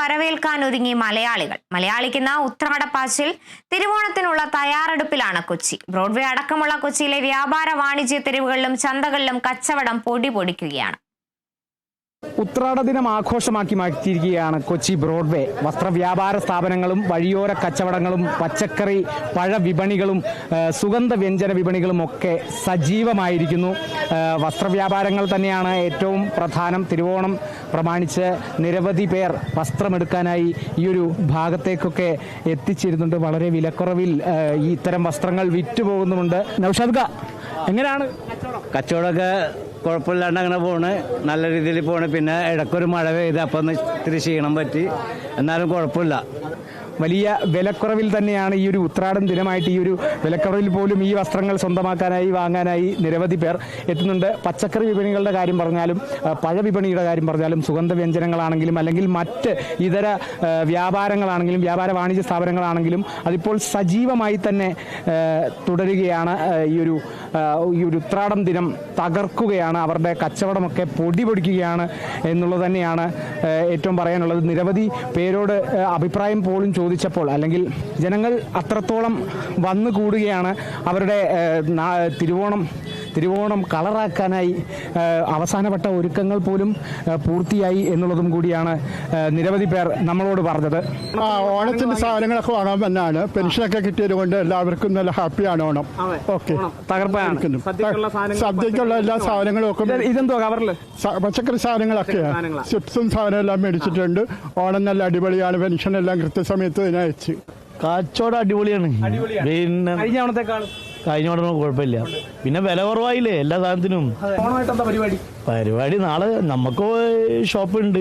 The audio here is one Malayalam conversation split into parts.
വരവേൽക്കാൻ ഒരുങ്ങി മലയാളികൾ. മലയാളിക്കുന്ന ഉത്രാടപ്പാച്ചിൽ തിരുവോണത്തിനുള്ള തയ്യാറെടുപ്പിലാണ് കൊച്ചി. ബ്രോഡ്വേ അടക്കമുള്ള കൊച്ചിയിലെ വ്യാപാര വാണിജ്യ തെരുവുകളിലും ചന്തകളിലും കച്ചവടം പൊടി പൊടിക്കുകയാണ്. ഉത്രാട ദിനം ആഘോഷമാക്കി മാറ്റിയിരിക്കുകയാണ് കൊച്ചി ബ്രോഡ്വേ. വസ്ത്രവ്യാപാര സ്ഥാപനങ്ങളും വഴിയോര കച്ചവടങ്ങളും പച്ചക്കറി പഴ വിപണികളും സുഗന്ധ വ്യഞ്ജന വിപണികളും ഒക്കെ സജീവമായിരിക്കുന്നു. വസ്ത്രവ്യാപാരങ്ങൾ തന്നെയാണ് ഏറ്റവും പ്രധാനം. തിരുവോണം പ്രമാണിച്ച് നിരവധി പേർ വസ്ത്രമെടുക്കാനായി ഈ ഒരു ഭാഗത്തേക്കൊക്കെ എത്തിച്ചിരുന്നുണ്ട്. വളരെ വിലക്കുറവിൽ ഇത്തരം വസ്ത്രങ്ങൾ വിറ്റുപോകുന്നുമുണ്ട്. നൌഷാദ് എങ്ങനെയാണ്? കച്ചവടമൊക്കെ കുഴപ്പമില്ലാണ്ട് അങ്ങനെ പോണ്. നല്ല രീതിയിൽ പോണ്. പിന്നെ ഇടയ്ക്കൊരു മഴ പെയ്ത് അപ്പം ഇത്തിരി ക്ഷീണം പറ്റി. എന്നാലും കുഴപ്പമില്ല. വലിയ വിലക്കുറവിൽ തന്നെയാണ് ഈ ഒരു ഉത്രാടം ദിനമായിട്ട് ഈ ഒരു വിലക്കുറവിൽ പോലും ഈ വസ്ത്രങ്ങൾ സ്വന്തമാക്കാനായി വാങ്ങാനായി നിരവധി പേർ എത്തുന്നുണ്ട്. പച്ചക്കറി വിപണികളുടെ കാര്യം പറഞ്ഞാലും പഴ വിപണിയുടെ കാര്യം പറഞ്ഞാലും സുഗന്ധ വ്യഞ്ജനങ്ങളാണെങ്കിലും അല്ലെങ്കിൽ മറ്റ് ഇതര വ്യാപാരങ്ങളാണെങ്കിലും വ്യാപാര വാണിജ്യ സ്ഥാപനങ്ങളാണെങ്കിലും അതിപ്പോൾ സജീവമായി തന്നെ തുടരുകയാണ്. ഈ ഒരു ഈ ഒരു ഉത്രാടം ദിനം തകർക്കുകയാണ്. അവരുടെ കച്ചവടമൊക്കെ പൊടി പൊടിക്കുകയാണ് എന്നുള്ളത് തന്നെയാണ് ഏറ്റവും പറയാനുള്ളത്. നിരവധി പേരോട് അഭിപ്രായം പോലും ചോദിച്ചപ്പോൾ അല്ലെങ്കിൽ ജനങ്ങൾ അത്രത്തോളം വന്നു കൂടുകയാണ് അവരുടെ തിരുവോണം തിരുവോണം കളറാക്കാനായി അവസാനവട്ട അവസാനപ്പെട്ട ഒരുക്കങ്ങൾ പോലും പൂർത്തിയായി എന്നുള്ളതും കൂടിയാണ് നിരവധി പേർ നമ്മളോട് പറഞ്ഞത്. ആ ഓണത്തിന്റെ സാധനങ്ങളൊക്കെ വാങ്ങാൻ തന്നെയാണ് പെൻഷനൊക്കെ കിട്ടിയത് കൊണ്ട് എല്ലാവർക്കും നല്ല ഹാപ്പിയാണ് ഓണം. ഓക്കെ. തകർപ്പാണ് സദ്യക്കുള്ള എല്ലാ സാധനങ്ങളും ഒക്കെ ഇതെന്തോ കവറിൽ സ- പച്ചക്കറി സാധനങ്ങളൊക്കെയാണ് സാധനങ്ങളാ. ചിപ്സും സാധനം എല്ലാം മേടിച്ചിട്ടുണ്ട്. ഓണം നല്ല അടിപൊളിയാണ്. പെൻഷൻ എല്ലാം കൃത്യസമയത്ത് തന്നെ അയച്ച്. കാച്ചോട് അടിപൊളിയാണ്. പിന്നെ കഴിഞ്ഞ ഓണത്തെക്കാൾ കഴിഞ്ഞ ഉടനെ കുഴപ്പമില്ല പിന്നെ വില കുറവായില്ലേ എല്ലാ സാധനത്തിനും പരിപാടി പരിപാടി നാളെ നമുക്ക് ഷോപ്പ് ഉണ്ട്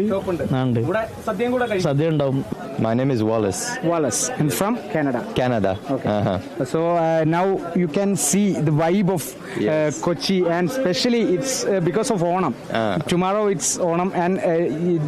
ഉണ്ട് ഇവിടെ സദ്യയും കൂടെ കഴിയും സദ്യ ഉണ്ടാവും My name is Wallace, Wallace and from Canada. Canada. Uh-huh. So uh, now you can see the vibe of uh, Kochi, and especially it's uh, because of Onam. Ah. Tomorrow it's Onam, and uh,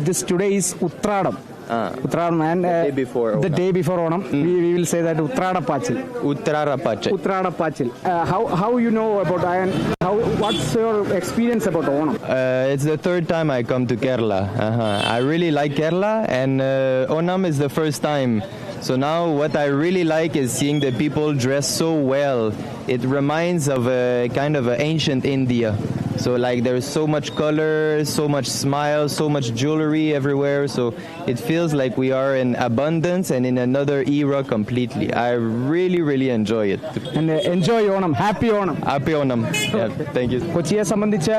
this today is Uttradam. Ah. Uttradam, and uh, day before the Onam. day before Onam, we, we will say that Uttrada Pachil. Uttarara Pache. Uttrada Pachil. Uh, how how you know about and how what's your experience about Onam? Uh, it's the third time I come to Kerala. Uh-huh. I really like Kerala, and uh, Onam is the first time. So now, what I really like is seeing the people dress so well. It reminds of a kind of a ancient India. So like there's so much color, so much smile, so much jewelry everywhere. So it feels like we are in abundance and in another era completely. I really, really enjoy it. And uh, enjoy Onam. Happy Onam. Happy Onam. Yeah, thank you. കൊച്ചിയെ സംബന്ധിച്ച്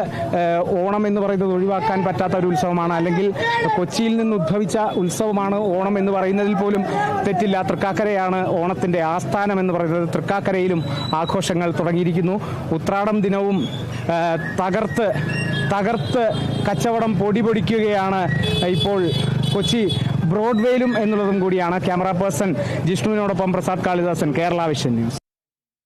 ഓണം എന്ന് പറയുന്നത് ഒഴിവാക്കാൻ പറ്റാത്ത ഒരു ഉത്സവമാണ് അല്ലെങ്കിൽ കൊച്ചിയിൽ നിന്ന് ഉദ്ഭവിച്ച ഉത്സവമാണ് ഓണം എന്ന് പറയുന്നതിൽ പോലും തെറ്റില്ല തൃക്കാക്കരയാണ് ഓണത്തിന്റെ ആസ്ഥാനം എന്ന് പറയുന്നത് തൃക്കാക്കരയിലും ആഘോഷങ്ങൾ തുടങ്ങിയിരിക്കുന്നു ഉത്രാടം ദിനവും തകർത്ത് തകർത്ത് കച്ചവടം പൊടി പൊടിക്കുകയാണ് ഇപ്പോൾ കൊച്ചി ബ്രോഡ്വേയിലും എന്നുള്ളതും കൂടിയാണ് ക്യാമറ പേഴ്സൺ ജിഷ്ണുവിനോടൊപ്പം പ്രസാദ് കാളിദാസൻ കേരള വിഷൻ ന്യൂസ്.